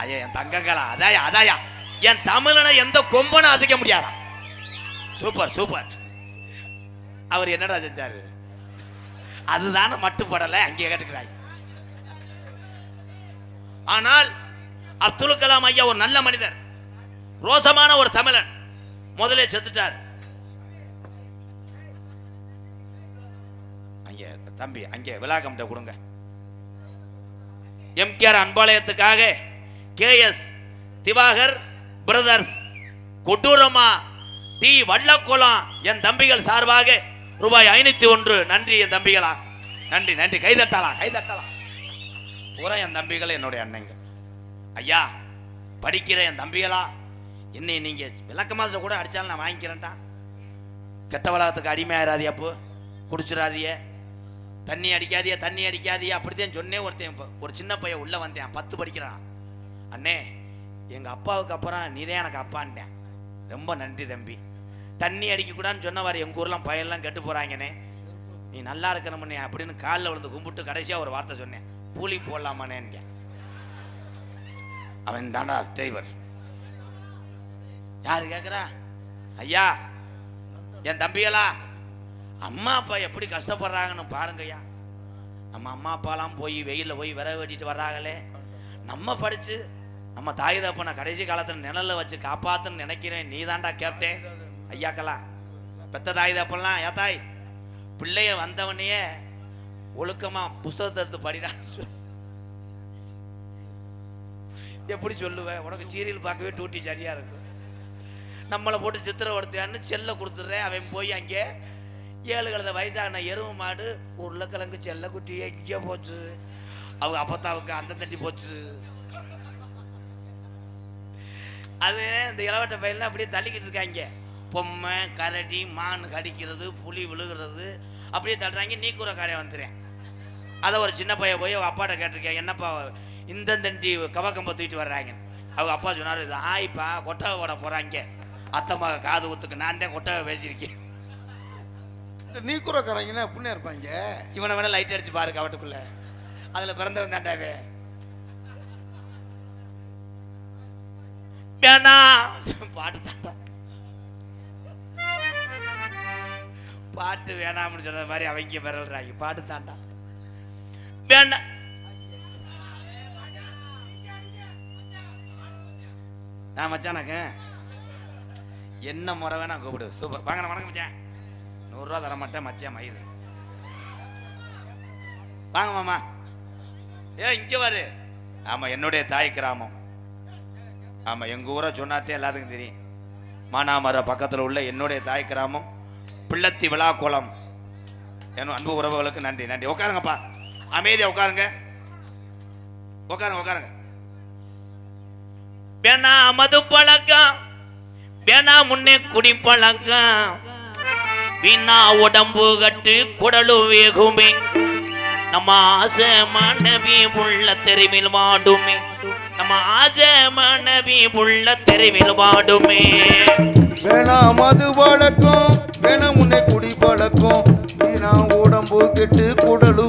ஐயா என் தங்கங்களா அதாயா அதாயா. என் தமிழனை எந்த கொம்பனும் அசைக்க முடியாதா? Super super. அவர் என்னடா செஞ்சாரு? அதுதானே மட்டுப்படலை அங்கே கேட்டுக்கிறாய். ஆனால் அப்துல் கலாம் ஐயா ஒரு நல்ல மனிதர். ரோசமான ஒரு தமிழன். முதலே செத்துட்டார். அங்கே தம்பி அங்கே விழாக்கம்ட்ட கொடுங்க. எம்கேஆர் அன்பாலயத்துக்காக கேஎஸ் திவாகர் பிரதர்ஸ் கொடூரமா டி வள்ளக்குளம் என் தம்பிகள் சார்பாக ரூபாய் ஐநூத்தி ஒன்று. நன்றி என் தம்பிகளா. நன்றி நன்றி. கைதட்டலாம் கைதட்டலாம் பூரா என் தம்பிகள் என்னுடைய அண்ணங்க ஐயா படிக்கிற என் தம்பிகளா என்னை நீங்க விளக்கமாக கூட அடிச்சாலும் நான் வாங்கிக்கிறேன்டா. கெட்ட வளாகத்துக்கு அடிமையாயிராதியா அப்போ குடிச்சிடாதிய தண்ணி அடிக்காதியா தண்ணி அடிக்காதியா அப்படித்தான் சொன்னேன் ஒருத்தன். ஒரு சின்ன பையன் உள்ள வந்தேன். பத்து படிக்கிறான். அண்ணே எங்கள் அப்பாவுக்கு அப்புறம் நீதான் எனக்கு அப்பான்ட்டேன் ரொம்ப நன்றி தம்பி. தண்ணி அடிக்கக்கூடாதுன்னு சொன்னவார் எங்கள் ஊர்லாம் பையன்லாம் கெட்டு போகிறாங்கண்ணே நீ நல்லா இருக்கணும்னே அப்படின்னு காலில் விழுந்து கும்பிட்டு கடைசியாக ஒரு வார்த்தை சொன்னேன். பூலி போடலாமானேன்னு அவன் தாண்டா டிரைவர் யாரு கேட்குறா ஐயா என் தம்பிகளா? அம்மா அப்பா எப்படி கஷ்டப்படுறாங்கன்னு பாருங்கய்யா நம்ம அம்மா அப்பாலாம் போய் வெயிலில் போய் விறகு வெட்டிட்டு வர்றாங்களே. நம்ம படித்து நம்ம தாய் தப்பனை கடைசி காலத்தில் நிழலில் வச்சு காப்பாத்துன்னு நினைக்கிறேன். நீ தாண்டா கேப்டேன் ஐயாக்களா பெத்த தாய் தப்பெல்லாம் ஏ தாய் பிள்ளைய வந்தவனையே ஒழுக்கமா புஸ்தகத்தை எடுத்து படிடான்னு சொல்லு. எப்படி சொல்லுவேன் உனக்கு சீரியல் பார்க்கவே டூட்டி சரியா இருக்கும் நம்மளை போட்டு சித்திரவடுத்தியான்னு செல்ல கொடுத்துட்றேன். அவன் போய் அங்கே ஏழு கழுத வயசான எருவு மாடு உருளைக்கிழங்கு செல்ல குட்டி எங்கே போச்சு. அவங்க அப்பத்தாவுக்கு அந்த தட்டி போச்சு. அது இந்த இளவட்ட பையன்லாம் அப்படியே தள்ளிக்கிட்டு இருக்காங்க. பொம்மை கரடி மான் கடிக்கிறது புலி விழுகிறது. அப்படியே தள்ளுறாங்க. நீ கூற காரியம் வந்துடுறேன். அதை ஒரு சின்ன பையன் போய் அப்பாட்ட கேட்டிருக்கேன். என்னப்பா இந்த தண்டி கவக்கம்ப தூக்கிட்டு வர்றாங்க. அவங்க அப்பா சொன்னார் இது ஆயிப்பா கொட்டகை ஓட போகிறாங்க அத்தம்மா காது ஊத்துக்கு நான் தான் கொட்டகை பேசியிருக்கேன். இந்த நீக்குறக்காரங்கன்னா எப்படின்னு இருப்பாங்க? இவனை வேணா லைட் அடிச்சு பாரு கவட்டுக்குள்ள. அதில் பிறந்தவன் தாண்டாவே வேணா பாட்டு தாண்டா பாட்டு வேணாம்னு சொன்ன மாதிரி அவங்க பிறல்றாங்க பாட்டு தாண்டா. வேணா. நான் மச்சானாக்க என்ன முறை வேணா கூப்பிடு. சூப்பர். வாங்க வணக்கம் மச்சான். நூறுரூவா தர மாட்டேன் மச்சான் மயிறு. வாங்க மாமா. ஏ இங்கே வரு. ஆமாம் என்னுடைய தாய் கிராமம். ஆமா எங்க ஊரை சொன்னாத்தே எல்லாத்துக்கும் தெரியும். மானாமர பக்கத்துல உள்ள என்னுடைய தாய் கிராமம் பிள்ளத்தி குளம். என் அன்பு உறவுகளுக்கு நன்றி நன்றி. உட்காருங்கப்பா. அமைதியா உட்காருங்க. உட்காருங்க உட்காருங்க. வேணா மது பழக்கம் வேணா முன்னே குடி பழக்கம். வீணா உடம்பு கட்டு குடலு வேகுமே. நம்ம ஆசை மனைவி உள்ள தெருவில் வாடுமே. நம்ம ஆசை மனைவி உள்ள தெருவில் வாடுமே. வேணாம் மது பழக்கம் வேணாம் முன்னே குடி பழக்கம் வீணா உடம்பு கெட்டு குடலு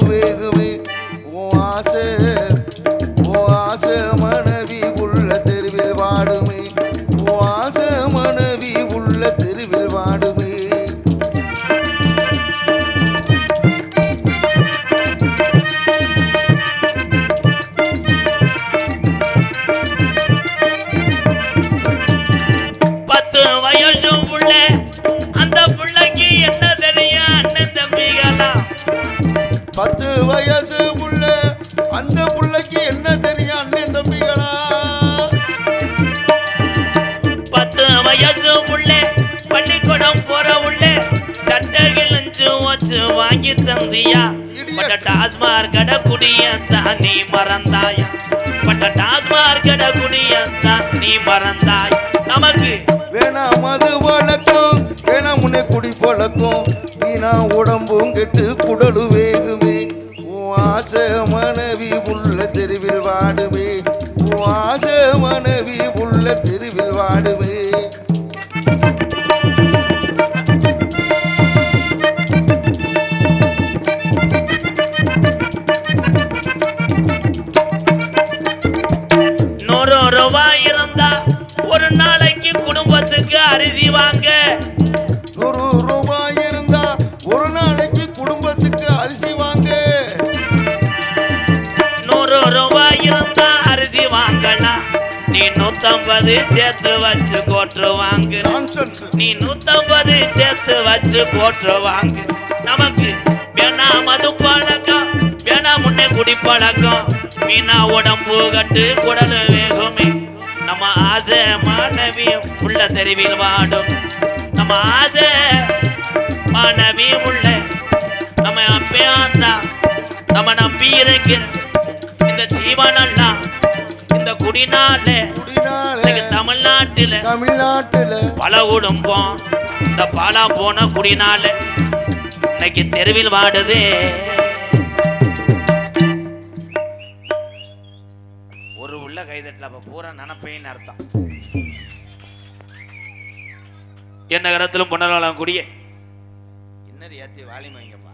புள்ளைக்கு என்ன தெரியும் அண்ணன் தம்பிகளா? பத்து வயசு புள்ள அந்த புள்ளைக்கு என்ன தெரியும் அண்ணன் தம்பிகளா? பத்து வயசு புள்ள பள்ளிக்கூடம் போற உள்ள சட்டைகள் அஞ்சு வச்சு வாங்கி தந்தியா? பட்ட டாஸ்மார் கடை குடியத்தான் நீ மறந்தாயா? பட்ட டாஸ்மார் கடை குடியத்தான் நீ மறந்தாய்? பழக்கம் வீணா உடம்பும் கெட்டு குடலு வேகுமே. உன் ஆசை மனைவி உள்ள தெருவில் வாடுமே. உன் ஆசை மனைவி உள்ள தெருவில் வாடுமே. காசு வச்சு கோட்டு நமக்கு வேணா மது பழக்கம் வேணா முன்னே குடி பழக்கம். மீனா உடம்பு கட்டு குடல் வேகுமே. நம்ம ஆசை மாணவியும் உள்ள தெருவில் வாடும். நம்ம ஆசை மாணவியும் உள்ள நம்ம அப்பயாந்தான் நம்ம நம்பி இருக்கிற இந்த ஜீவனெல்லாம் இந்த குடிநாள. குடினால தமிழ்நாட்டில் தமிழ்நாட்டுல பல குடும்பம் இந்த பாலா போன குடினால இன்னைக்கு தெருவில் வாடுதே. ஒரு உள்ள கைதட்டல அப்ப பூரா நினப்பேன்னு அர்த்தம். என்ன கரத்திலும் பொன்னலாம் கூடிய. இன்னது ஏத்தி வாலிமை வைங்கப்பா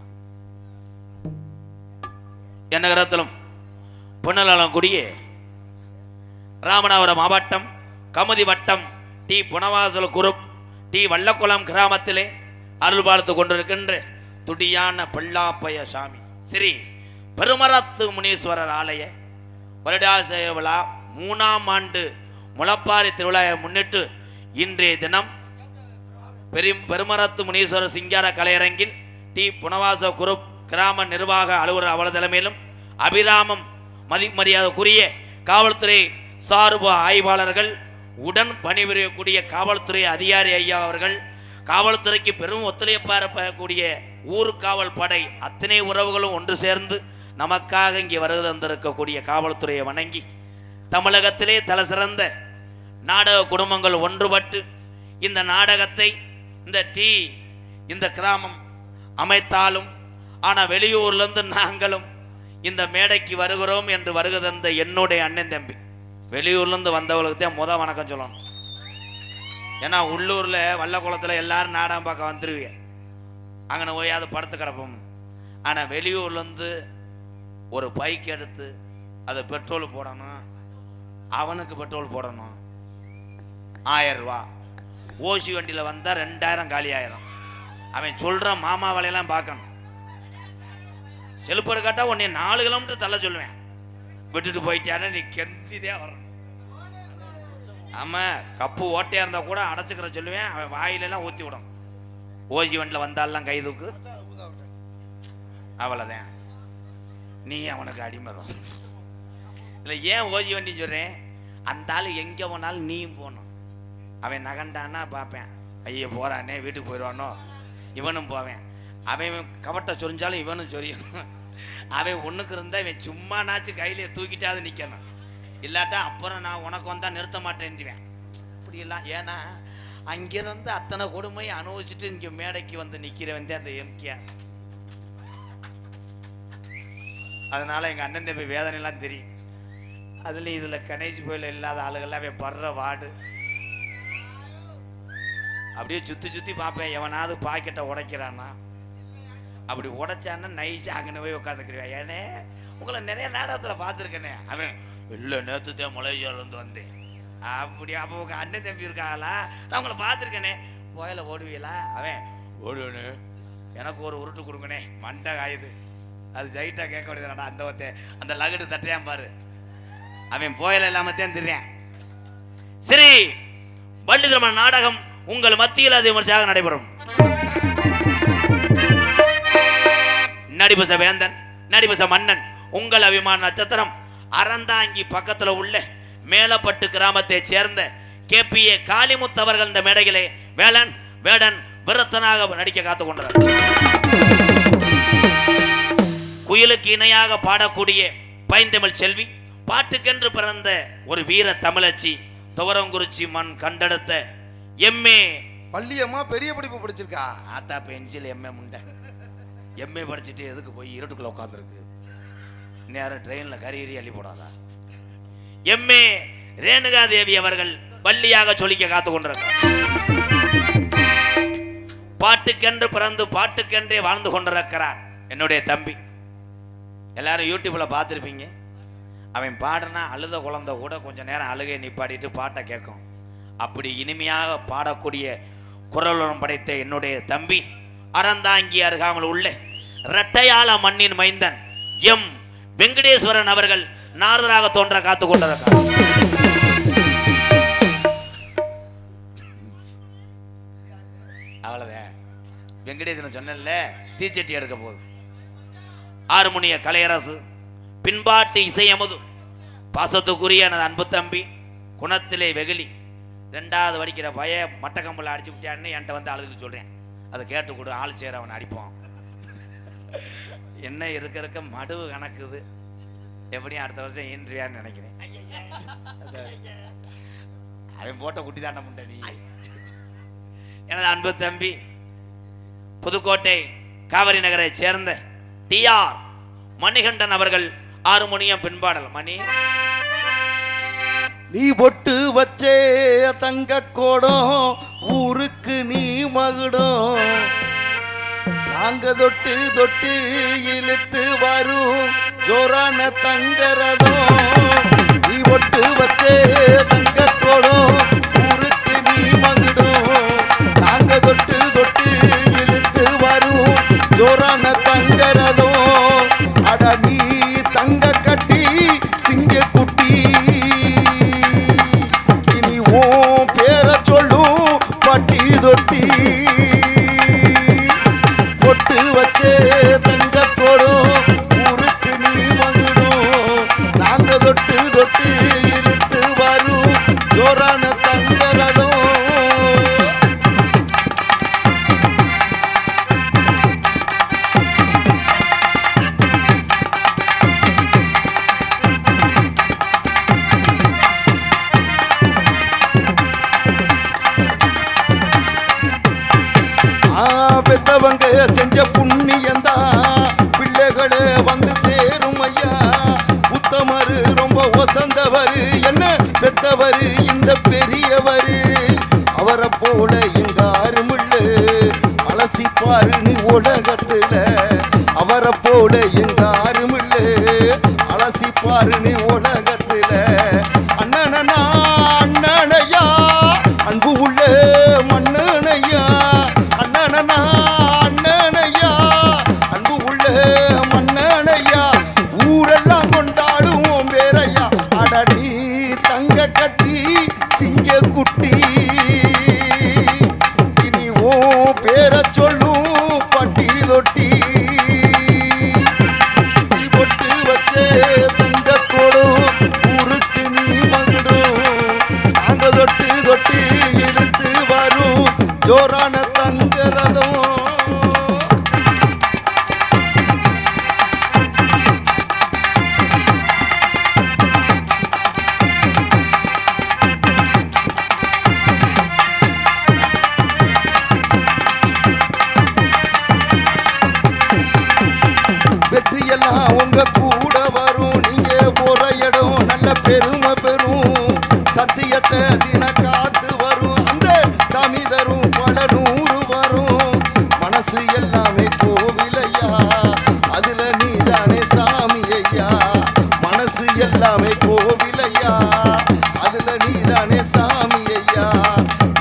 என்ன கரத்திலும் பொன்னலாம் கூடிய. ராமநாதபுரம் மாவட்டம் கமுதி வட்டம் T Punavasal group T Vallakulam கிராமத்திலே அருள் பார்த்து கொண்டிருக்கின்ற துடியான பிள்ளாப்பைய சாமி. ஸ்ரீ பெருமரத்து முனீஸ்வரர் ஆலய வருடாசய விழா மூணாம் ஆண்டு முளப்பாரி திருவிழாவை முன்னிட்டு இன்றைய தினம் பெரும் பெருமரத்து முனீஸ்வரர் சிங்கார கலையரங்கில் டி புனவாச குருப் கிராம நிர்வாக அலுவலர் அவல தலைமையிலும் அபிராமம் மதி மரியாதைக்குரிய காவல்துறை சார்பு ஆய்வாளர்கள் உடன் பணிபுரியக்கூடிய காவல்துறை அதிகாரி ஐயா அவர்கள் காவல்துறைக்கு பெரும் ஒத்துழைப்பாரப்பக்கூடிய ஊர் காவல் படை அத்தனை உறவுகளும் ஒன்று சேர்ந்து நமக்காக இங்கே வருகை தந்திருக்கக்கூடிய காவல்துறையை வணங்கி தமிழகத்திலே தலை சிறந்த நாடக குடும்பங்கள் ஒன்றுபட்டு இந்த நாடகத்தை இந்த டீ இந்த கிராமம் அமைத்தாலும் ஆனால் வெளியூர்லேருந்து நாங்களும் இந்த மேடைக்கு வருகிறோம் என்று வருகை தந்த என்னுடைய அண்ணன் தம்பி. வெளியூர்லேருந்து வந்தவளுக்கு தான் முத வணக்கம் சொல்லணும். ஏன்னா உள்ளூரில் வல்லக்குளத்தில் எல்லாரும் நாடகம் பார்க்க வந்துருவீங்க. அங்கே அது படுத்து கிடப்போம். ஆனால் வெளியூர்லேருந்து ஒரு பைக் எடுத்து அதை பெட்ரோல் போடணும். அவனுக்கு பெட்ரோல் போடணும். ஆயிரம் ரூபா. ஓசி வண்டியில் வந்தால் ரெண்டாயிரம் காலி ஆயிரும். அவன் சொல்கிற மாமா வேலையெல்லாம் பார்க்கணும். செலுப்படு கேட்டால் உன்னை நாலு கிலோமீட்டர் தள்ள சொல்லுவேன். விட்டுட்டு போயிட்டானே நீ கெந்திதே வரணும். ஆமாம் கப்பு ஓட்டையாக இருந்தால் கூட அடைச்சிக்கிற சொல்லுவேன் அவன் வாயிலெல்லாம் ஊற்றி விடும். ஓசி வண்டியில் வந்தாலாம் கைதுக்கு அவ்வளோதான் நீ அவனுக்கு அடிமரம் இல்லை ஏன் ஓசி வண்டி சொல்கிறேன் அந்த ஆள் எங்கே போனாலும் நீயும் போகணும். அவன் நகண்டான்னா பார்ப்பேன். ஐயோ போகிறானே வீட்டுக்கு போயிடுவானோ? இவனும் போவேன். அவன் கவட்டை சொரிஞ்சாலும் இவனும் சொரியணும் அவன் ஒன்றுக்கு இருந்தால் இவன் நாச்சு கையிலே தூக்கிட்டாவது நிற்கணும் இல்லாட்டா அப்புறம் நான் உனக்கு வந்தால் நிறுத்த மாட்டேன்டுவேன் அப்படிலாம் ஏன்னா அங்கிருந்து அத்தனை கொடுமையை அனுபவிச்சுட்டு இங்கே மேடைக்கு வந்து நிற்கிறவன் தான் அந்த எம்கேஆர். அதனால எங்கள் அண்ணன் தம்பி வேதனைலாம் தெரியும். அதுலேயும் இதில் கணேஷ் கோயில் இல்லாத ஆளுகள்லாம் அவன் படுற வாடு அப்படியே சுற்றி சுற்றி பார்ப்பேன் எவனாவது பாக்கெட்டை உடைக்கிறான்னா. அப்படி உடைச்சான்னா நைஸாக அங்கே போய் உட்காந்துக்கிறியா ஏனே உங்களை நிறைய நாடகத்தில் பார்த்துருக்கேனே அவன் இல்லை நேற்று தான் மலேசியாவிலேருந்து வந்தேன். அப்படி அப்போ உங்கள் அண்ணன் தம்பி இருக்காங்களா நான் உங்களை பார்த்துருக்கேனே. போயில ஓடுவீங்களா அவன் ஓடுவேனு. எனக்கு ஒரு உருட்டு கொடுங்கண்ணே மண்டை காயுது. அது ஜைட்டாக கேட்க வேண்டியதுடா அந்த ஒருத்தன் அந்த லகுடு தட்டையான் பாரு. அவன் போயில இல்லாம தான் சரி பள்ளி திருமண நாடகம் உங்கள் மத்தியில் அது விமர்சையாக நடைபெறும். நடிபச வேந்தன் நடிபச மன்னன் உங்கள் அபிமான நட்சத்திரம் அறந்தாங்கி பக்கத்துல உள்ள மேலப்பட்டு கிராமத்தைச் சேர்ந்த கேபிஏ காளிமுத்து அவர்கள் இந்த மேடையிலே வேலன் வேடன் விரத்தனாக நடிக்க காத்து கொண்டார். குயிலுக்கு இணையாக பாடக்கூடிய பைந்தமிழ் செல்வி பாட்டுக்கென்று பிறந்த ஒரு வீர தமிழச்சி துவரங்குறிச்சி மண் கண்டெடுத்த எம்ஏ பள்ளியம்மா பெரிய படிப்பு படிச்சிருக்கா? ஆத்தா பென்சில் எம்ஏ முண்டை. எம்ஏ படிச்சுட்டு எதுக்கு போய் இருட்டுக்குள்ள உட்காந்துருக்கு நேரம் ட்ரெயினில் கறி அள்ளி போடாதா? எம்ஏ ரேணுகா தேவி அவர்கள் வள்ளியாக சொல்லிக்க காத்து கொண்டிருக்கிறார். பாட்டுக்கென்று பிறந்து பாட்டுக்கென்றே வாழ்ந்து கொண்டிருக்கிறார் என்னுடைய தம்பி. எல்லாரும் யூடியூப்ல பார்த்துருப்பீங்க. அவன் பாடுனா அழுத குழந்தை கூட கொஞ்ச நேரம் அழுகை நிப்பாடிட்டு பாட்டை கேட்கும். அப்படி இனிமையாக பாடக்கூடிய குரலுடன் படைத்த என்னுடைய தம்பி அறந்தாங்கி அருகாமல் உள்ளே. இரட்டையாள மண்ணின் மைந்தன் எம் வெங்கடேஸ்வரன் அவர்கள் நாரதராக தோன்ற காத்து கொண்டிருக்கார் அவ்வளவுதான். வெங்கடேசன் சொன்னேன்ல தீச்சட்டி எடுக்க போகுது ஆறுமுனிய கலையரசு பின்பாட்டு இசையமுது பாசத்துக்குரிய எனது அன்பு தம்பி குணத்திலே வெகுளி. ரெண்டாவது வடிக்கிற பய மட்டக்கம்பல அடிச்சு விட்டான்னு என்கிட்ட வந்து அழுதுட்டு சொல்றேன். அதை கேட்டு கொடு ஆள் சேர அவனை அடிப்போம் என்ன இருக்க இருக்க மடுவு கணக்குது. எப்படியும் அடுத்த வருஷம் ஈன்றியான்னு நினைக்கிறேன். அவன் போட்ட குட்டி தாண்ட முண்டை நீ. எனது அன்பு தம்பி புதுக்கோட்டை காவிரி நகரை சேர்ந்த டிஆர் மணிகண்டன் அவர்கள் ஆறுமணியம் பின்பாடல். மணி. நீ பொட்டு வச்சே தங்க கோடம் ஊருக்கு நீ மகுடம். நாங்க தொட்டு தொட்டு இழுத்து வரும். ஜோரான தங்கரதம். நீ ஒட்டு வச்சே தங்க கோடம் ஊருக்கு நீ மகுடம். நாங்க தொட்டு தொட்டு இழுத்து வரும். ஜோரான அலசிப்பாரு நீ தொட்டு எல்லாமே கோவிலையா? அதுல நீதானே சாமி ஐயா?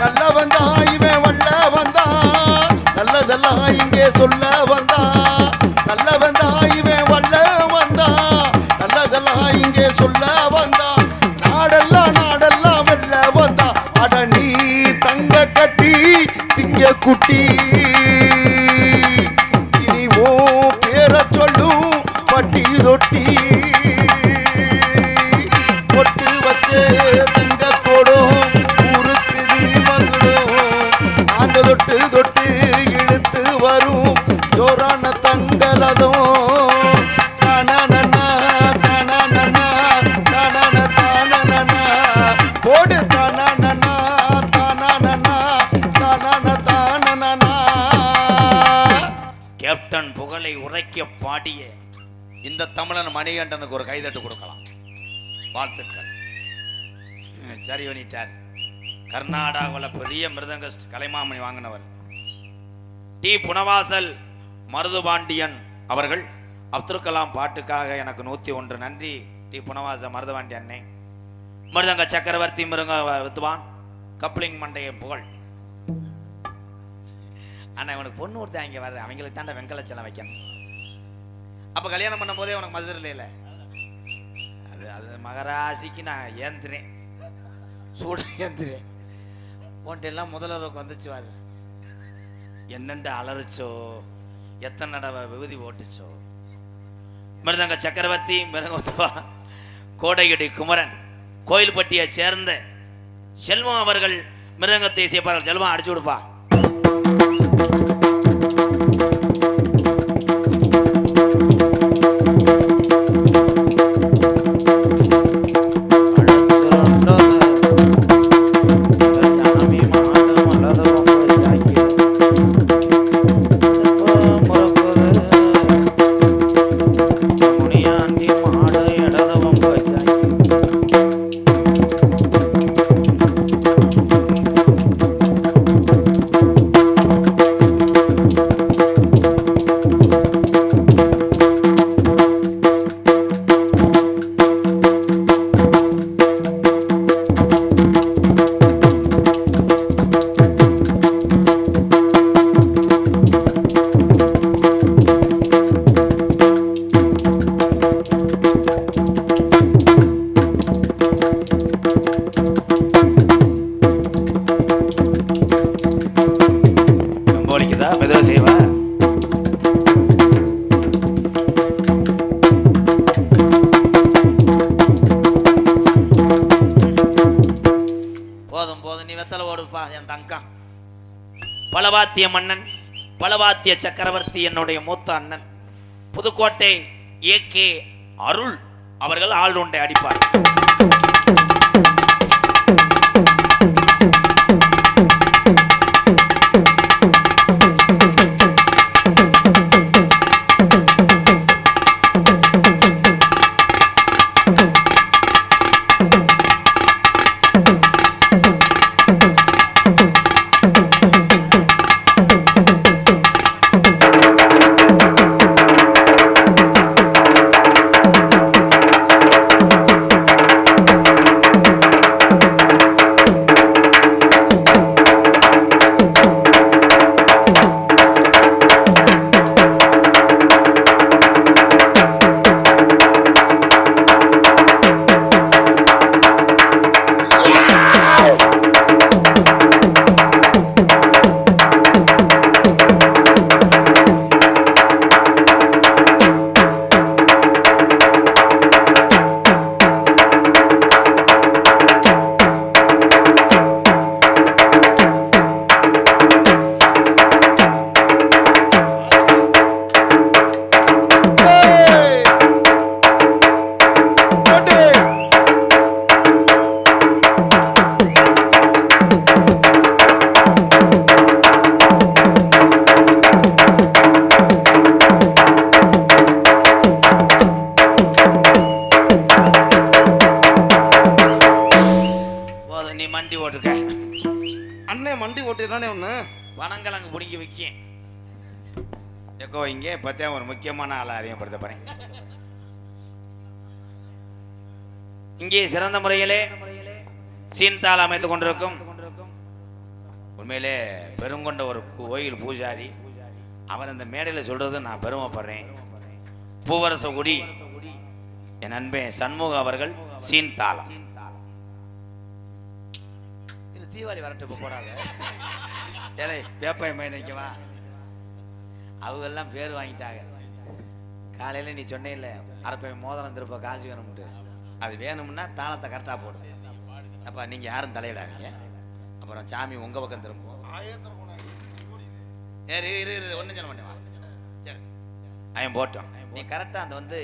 நல்ல வந்தா இவன் வல்ல வந்தா நல்லதெல்லாம் இங்கே சொல்ல கேப்டன் புகழை உரைக்க பாடிய இந்த தமிழன் மணிகண்டனுக்கு ஒரு கைதட்டு கொடுக்கலாம். வாழ்த்துக்கள். சரி பண்ணிட்டார் கர்நாடகாவில் பெரிய மிருதங்க கலைமாமணி வாங்கினவர். டி. புனவாசல் மருதுபாண்டியன் அவர்கள் அப்துல் கலாம் பாட்டுக்காக எனக்கு நூற்றி ஒன்று நன்றி. டி புனவாச மருதவாண்டி அண்ணே. மிருதங்க சக்கரவர்த்தி மிருங்க வித்துவான். கப்ளிங் மண்டைய புகழ். அண்ணா இவனுக்கு பொண்ணு ஒருத்தன் இங்கே வர்ற அவங்களுக்கு தாண்ட வெங்கலச்சலம் வைக்கணும். அப்போ கல்யாணம் பண்ணும்போதே உனக்கு மதுரில் இல்லை அது அது மகராசிக்கு நான் ஏந்திரேன் சூட ஏந்திரேன் போன்ட்டு எல்லாம் முதல்வருக்கு வந்துச்சு வாரு என்னென்ன அலறிச்சோ? எத்தனை தடவை விகுதி ஓட்டுச்சோ மிருதங்க சக்கரவர்த்தி மிருதங்கத்துவா கோடையடி குமரன் கோயில்பட்டியை சேர்ந்த செல்வம் அவர்கள் மிருதங்கத்தை சேர்ப்பார்கள். செல்வம் அடிச்சு கொடுப்பா. பலவாத்திய மன்னன் பலவாத்திய சக்கரவர்த்தி என்னுடைய மூத்த அண்ணன். புதுக்கோட்டை ஏ கே அருள் அவர்கள் ஆளுண்டை அடிப்பார் நீ மண்டி ஓட்டுக்க அண்ணே மண்டி ஓட்டிடுறானே ஒண்ணு பனங்கிழங்கு பிடிங்கி வைக்க எக்கோ இங்கே பத்தியா ஒரு முக்கியமான ஆளை அறிமுகப்படுத்த போறேன். இங்கே சிறந்த முறையிலே சீன்தாள் அமைத்துக் கொண்டிருக்கும். உண்மையிலே பெருங்கொண்ட ஒரு கோயில் பூஜாரி. அவர் அந்த மேடையில் சொல்றது நான் பெருமைப்படுறேன். பூவரச குடி என் அன்பே சண்முக அவர்கள் சீன்தாளம் இது தீபாவளி வரட்டு இப்போ போடாத. ஏழை வேப்பாய் மைனிக்கவா அவங்கெல்லாம் பேர் வாங்கிட்டாங்க. காலையில் நீ சொன்னேல்ல அரப்பை மோதிரம் திருப்ப காசு வேணும்ட்டு. அது வேணும்னா தாளத்தை கரெக்டாக போடு. அப்போ நீங்கள் யாரும் தலையிடாதீங்க. அப்புறம் சாமி உங்கள் பக்கம் திரும்பும். ஏறு இரு இரு ஒன்றும் சொல்ல மாட்டேன் வா. சரி. அவன் போட்டோம் நீ கரெக்டாக அந்த வந்து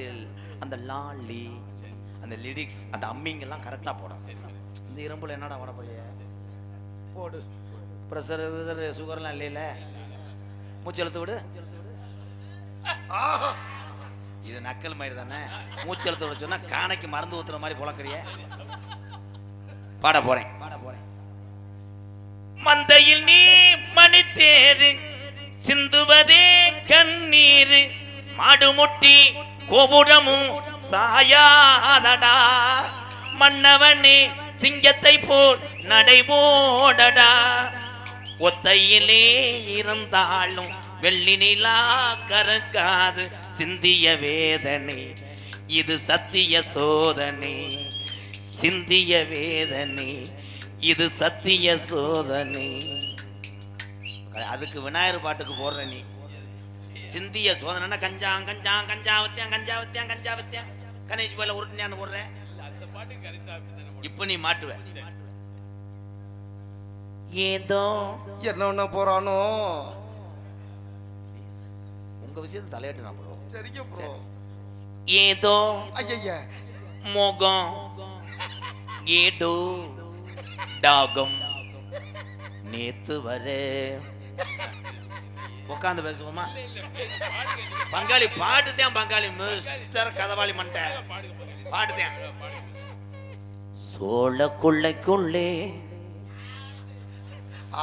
அந்த லாலி அந்த லிரிக்ஸ் அந்த அம்மிங்கெல்லாம் கரெக்டாக போடும் இந்த இரும்புல என்னடா போட போறிய போடு. ப்ரெஷர் சுகர்லாம் இல்லைல்ல மூச்சு இழுத்து விடு. இது நக்கல் மாதிரி தானே? மூச்சு இழுத்து விட சொன்னா காணைக்கு மருந்து ஊத்துற மாதிரி புழக்கிறிய. பாட போறேன். பாட போறேன். மந்தையில் நீ மணித்தேரு சிந்துவதே கண்ணீர் மாடு முட்டி கோபுரமும் சாயாதடா. மன்னவனே சிங்கத்தை போல் நடைபோடடா ஒத்தையிலே இருந்தாலும் வெள்ளி நிலா கறக்காது சிந்திய வேதனை. இது சத்திய சோதனை. சிந்திய வேதனை. இது சத்திய சோதனை. அதுக்கு விநாயகர் பாட்டுக்கு போடுற நீ. சிந்திய சோதனைன்னா கஞ்சாங் கஞ்சா வத்தியான் கஞ்சாவத்தியான் கஞ்சாவத்தியான் கணேஷ் போல உருட்டுனியான்னு போடுறேன் இப்ப நீ மாட்டுவ. ஏதோ என்ன ஒண்ண போறானோ? உங்க விஷயத்தை தலையிட்டு நான் ப்ரோ சரிங்க ப்ரோ ஏதோ ஐயா முகம் ஏடோ டாகம். நேத்து வர. உட்காந்து பேசுவோமா? பங்காளி பாட்டுதான் பங்காளி மிஸ்டர் கதவாளி மண்டை. பாட்டுதான் சோழ கொள்ளைக்குள்ளே.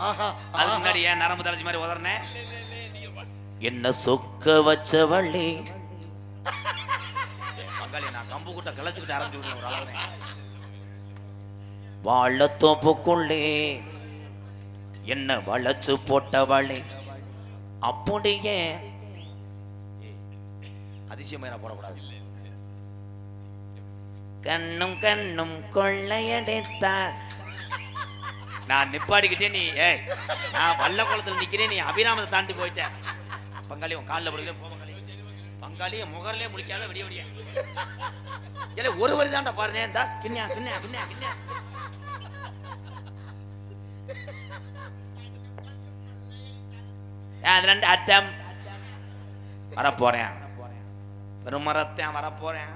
ஆஹா அதுக்கு முன்னாடி ஏன் நரம்பு தலைச்சி மாதிரி உதறனேன் என்ன சொக்க வச்சவள்ளி பங்காளி நான் கம்பு கூட்ட கலைச்சுக்கிட்டு ஆரம்பிச்சு ஒரு அளவு வாழத்தோப்புக்குள்ளே என்ன வளைச்சு போட்டவளே. அப்படியே. அதிசயமா போடக்கூடாது. கண்ணும் கண்ணும் கொள்ளையடித்தாள் நான் நிப்பாடிக்கிட்டே நீ ஏய் நான் வல்ல குளத்துல நிற்கிறேன் நீ அபிராமத்தை தாண்டி போயிட்ட. பங்காளி உன் காலில் பிடிக்கல போ பங்காளி. பங்காளி முகர்லயே முடிக்காத விடிய விடிய. இல்ல ஒரு வரி தாண்டா பாருனே இந்தா கிண்ணியா கிண்ணியா கிண்ணியா கிண்ணியா. ஏன் அது ரெண்டு அர்த்தம். வரப்போறேன். பெருமரத்தேன் வரப்போறேன்.